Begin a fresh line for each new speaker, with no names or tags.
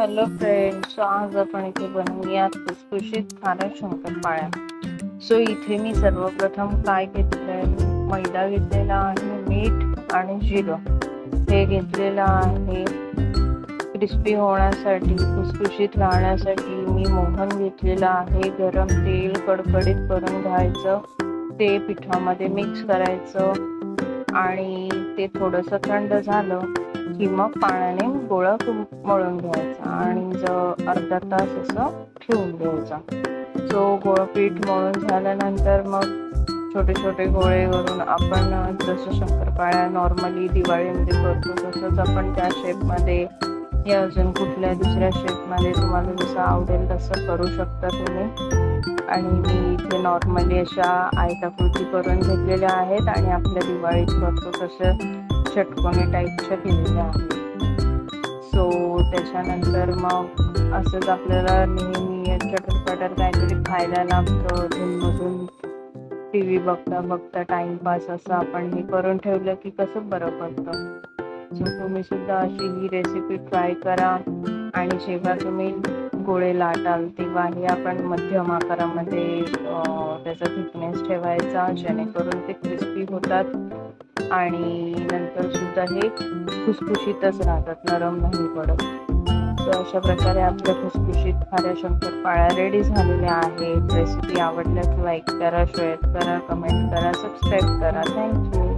Hello friends आज आपण इथे बनवूया खुसखुशीत खाऱ्या शंकरपाळ्या. सो इथे मी सर्वप्रथम काय घेतलंय? मैदा घेतलेला आहे मीठ आणि जिरं. हे घेतलेलं आहे क्रिस्पी होण्यासाठी खुसखुशीत राहण्यासाठी. मी मोहन घेतलेलं आहे गरम तेल कडकडीत करून घ्यायचं. ते पिठामध्ये मिक्स करायचं आणि ते थोडंसं थंड झालं. की मग पाण्याने गोळा मळून घ्यायचा आणि ज अर्धा तास असं ठेवून द्यायचा. जो गोळपीठ मळून झाल्यानंतर मग छोटे छोटे गोळे करून आपण जसं शंकरपाळ्या नॉर्मली दिवाळीमध्ये करतो तसंच आपण त्या शेपमध्ये या अजून कुठल्या दुसऱ्या शेपमध्ये तुम्हाला जसं आवडेल तसं करू शकता तुम्ही. आणि मी इथे नॉर्मली अशा आयताकृती करून घेतलेल्या आहेत आणि आपल्या दिवाळीत करतो तसं षटकोनी टाईपच्या केलेल्या आहेत. सो त्याच्यानंतर मग असंच आपल्याला नेहमी चटरपटर काहीतरी खायला लागतं. अधूनमधून टी व्ही बघता बघता टाइमपास असं आपण हे करून ठेवलं की कसं बरं पडतं. सो तुम्ही सुद्धा अशी ही रेसिपी ट्राय करा आणि जेव्हा तुम्ही गोळे लाटाल तेव्हा हे आपण मध्यम आकारामध्ये त्याचा थिकनेस ठेवायचा. जेणेकरून ते क्रिस्पी होतात. आणि नंतर सुद्धा हे खुसखुशीतच राहतात नरम नाही पडत. तर अशा प्रकारे आपल्या खुसखुशीत खाऱ्या शंकरपाळ्या रेडी झालेल्या आहेत. रेसिपी आवडल्यास लाईक करा शेअर करा कमेंट करा सबस्क्राईब करा. थँक्यू